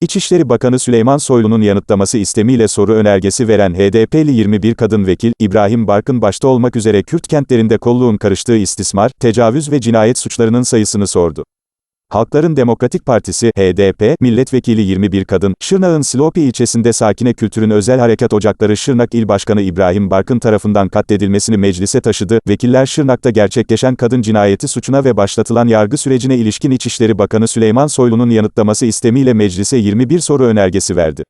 İçişleri Bakanı Süleyman Soylu'nun yanıtlaması istemiyle soru önergesi veren HDP'li 21 kadın vekil, İbrahim Barkın başta olmak üzere Kürt kentlerinde kolluğun karıştığı istismar, tecavüz ve cinayet suçlarının sayısını sordu. Halkların Demokratik Partisi, HDP, milletvekili 21 kadın, Şırnak'ın Silopi ilçesinde Sakine Kültür'ün Özel Harekat Ocakları Şırnak İl Başkanı İbrahim Barkın tarafından katledilmesini meclise taşıdı. Vekiller Şırnak'ta gerçekleşen kadın cinayeti suçuna ve başlatılan yargı sürecine ilişkin İçişleri Bakanı Süleyman Soylu'nun yanıtlaması istemiyle meclise 21 soru önergesi verdi.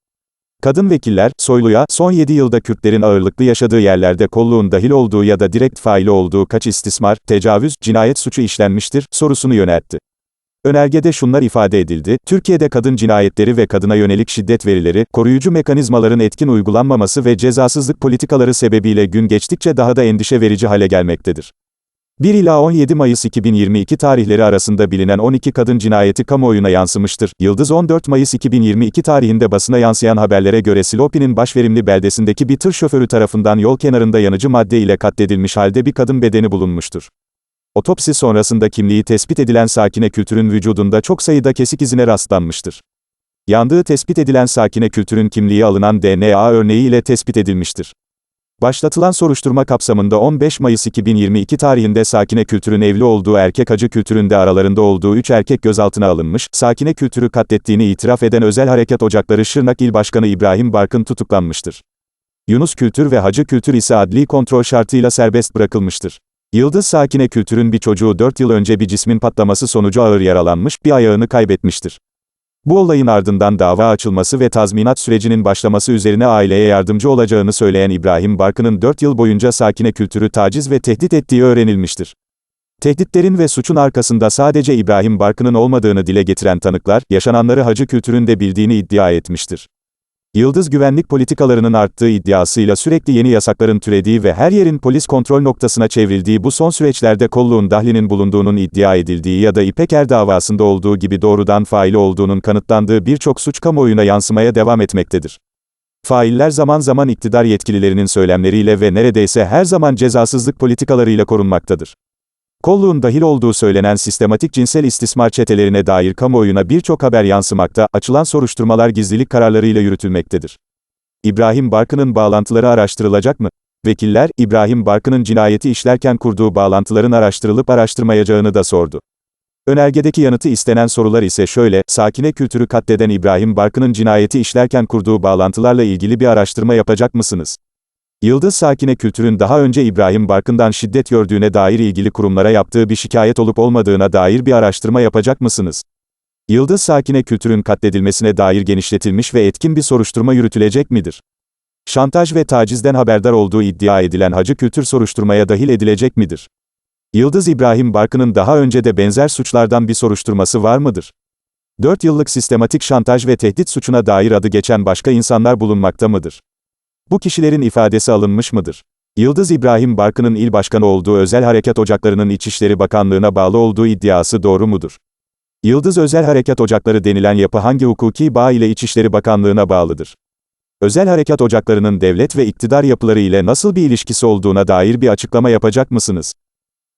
Kadın vekiller, Soylu'ya, son 7 yılda Kürtlerin ağırlıklı yaşadığı yerlerde kolluğun dahil olduğu ya da direkt faili olduğu kaç istismar, tecavüz, cinayet suçu işlenmiştir, sorusunu yöneltti. Önergede şunlar ifade edildi, Türkiye'de kadın cinayetleri ve kadına yönelik şiddet verileri, koruyucu mekanizmaların etkin uygulanmaması ve cezasızlık politikaları sebebiyle gün geçtikçe daha da endişe verici hale gelmektedir. 1 ila 17 Mayıs 2022 tarihleri arasında bilinen 12 kadın cinayeti kamuoyuna yansımıştır. Yıldız 14 Mayıs 2022 tarihinde basına yansıyan haberlere göre Silopi'nin başverimli beldesindeki bir tır şoförü tarafından yol kenarında yanıcı madde ile katledilmiş halde bir kadın bedeni bulunmuştur. Otopsi sonrasında kimliği tespit edilen Sakine Kültür'ün vücudunda çok sayıda kesik izine rastlanmıştır. Yandığı tespit edilen Sakine Kültür'ün kimliği alınan DNA örneği ile tespit edilmiştir. Başlatılan soruşturma kapsamında 15 Mayıs 2022 tarihinde Sakine Kültür'ün evli olduğu erkek Hacı Kültür'ün de aralarında olduğu 3 erkek gözaltına alınmış, Sakine Kültür'ü katlettiğini itiraf eden Özel Harekat Ocakları Şırnak İl Başkanı İbrahim Barkın tutuklanmıştır. Yunus Kültür ve Hacı Kültür ise adli kontrol şartıyla serbest bırakılmıştır. Yıldız Sakine Kültür'ün bir çocuğu 4 yıl önce bir cismin patlaması sonucu ağır yaralanmış, bir ayağını kaybetmiştir. Bu olayın ardından dava açılması ve tazminat sürecinin başlaması üzerine aileye yardımcı olacağını söyleyen İbrahim Barkın'ın 4 yıl boyunca Sakine Kültür'ü taciz ve tehdit ettiği öğrenilmiştir. Tehditlerin ve suçun arkasında sadece İbrahim Barkın'ın olmadığını dile getiren tanıklar, yaşananları Hacı Kültür'ün de bildiğini iddia etmiştir. Yıldız güvenlik politikalarının arttığı iddiasıyla sürekli yeni yasakların türediği ve her yerin polis kontrol noktasına çevrildiği bu son süreçlerde kolluğun dahlinin bulunduğunun iddia edildiği ya da İpeker davasında olduğu gibi doğrudan faili olduğunun kanıtlandığı birçok suç kamuoyuna yansımaya devam etmektedir. Failler zaman zaman iktidar yetkililerinin söylemleriyle ve neredeyse her zaman cezasızlık politikalarıyla korunmaktadır. Kolluğun dahil olduğu söylenen sistematik cinsel istismar çetelerine dair kamuoyuna birçok haber yansımakta, açılan soruşturmalar gizlilik kararlarıyla yürütülmektedir. İbrahim Barkın'ın bağlantıları araştırılacak mı? Vekiller, İbrahim Barkın'ın cinayeti işlerken kurduğu bağlantıların araştırılıp araştırmayacağını da sordu. Önergedeki yanıtı istenen sorular ise şöyle, sakine kültürü katleden İbrahim Barkın'ın cinayeti işlerken kurduğu bağlantılarla ilgili bir araştırma yapacak mısınız? Yıldız Sakine Kültür'ün daha önce İbrahim Barkın'dan şiddet gördüğüne dair ilgili kurumlara yaptığı bir şikayet olup olmadığına dair bir araştırma yapacak mısınız? Yıldız Sakine Kültür'ün katledilmesine dair genişletilmiş ve etkin bir soruşturma yürütülecek midir? Şantaj ve tacizden haberdar olduğu iddia edilen Hacı Kültür soruşturmaya dahil edilecek midir? Yıldız İbrahim Barkın'ın daha önce de benzer suçlardan bir soruşturması var mıdır? 4 yıllık sistematik şantaj ve tehdit suçuna dair adı geçen başka insanlar bulunmakta mıdır? Bu kişilerin ifadesi alınmış mıdır? Yıldız İbrahim Barkın'ın il başkanı olduğu Özel Harekat Ocakları'nın İçişleri Bakanlığı'na bağlı olduğu iddiası doğru mudur? Yıldız Özel Harekat Ocakları denilen yapı hangi hukuki bağ ile İçişleri Bakanlığı'na bağlıdır? Özel Harekat Ocakları'nın devlet ve iktidar yapıları ile nasıl bir ilişkisi olduğuna dair bir açıklama yapacak mısınız?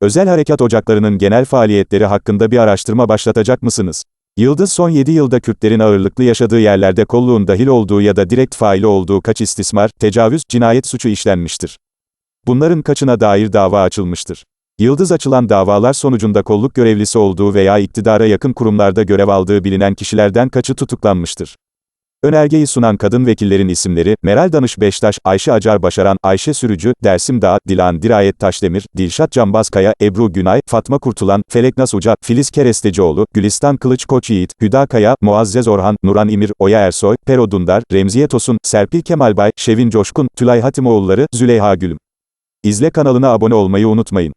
Özel Harekat Ocakları'nın genel faaliyetleri hakkında bir araştırma başlatacak mısınız? Yıldız son 7 yılda Kürtlerin ağırlıklı yaşadığı yerlerde kolluğun dahil olduğu ya da direkt faili olduğu kaç istismar, tecavüz, cinayet suçu işlenmiştir. Bunların kaçına dair dava açılmıştır. Yıldız açılan davalar sonucunda kolluk görevlisi olduğu veya iktidara yakın kurumlarda görev aldığı bilinen kişilerden kaçı tutuklanmıştır. Önergeyi sunan kadın vekillerin isimleri, Meral Danış Beştaş, Ayşe Acar Başaran, Ayşe Sürücü, Dersim Dağ, Dilan Dirayet Taşdemir, Dilşat Cambazkaya, Ebru Günay, Fatma Kurtulan, Felek Nasuca, Filiz Kerestecioğlu, Gülistan Kılıç Koç Yiğit, Hüda Kaya, Muazzez Orhan, Nuran İmir, Oya Ersoy, Pero Dundar, Remziye Tosun, Serpil Kemalbay, Şevin Coşkun, Tülay Hatimoğulları, Züleyha Gülüm. İzle kanalına abone olmayı unutmayın.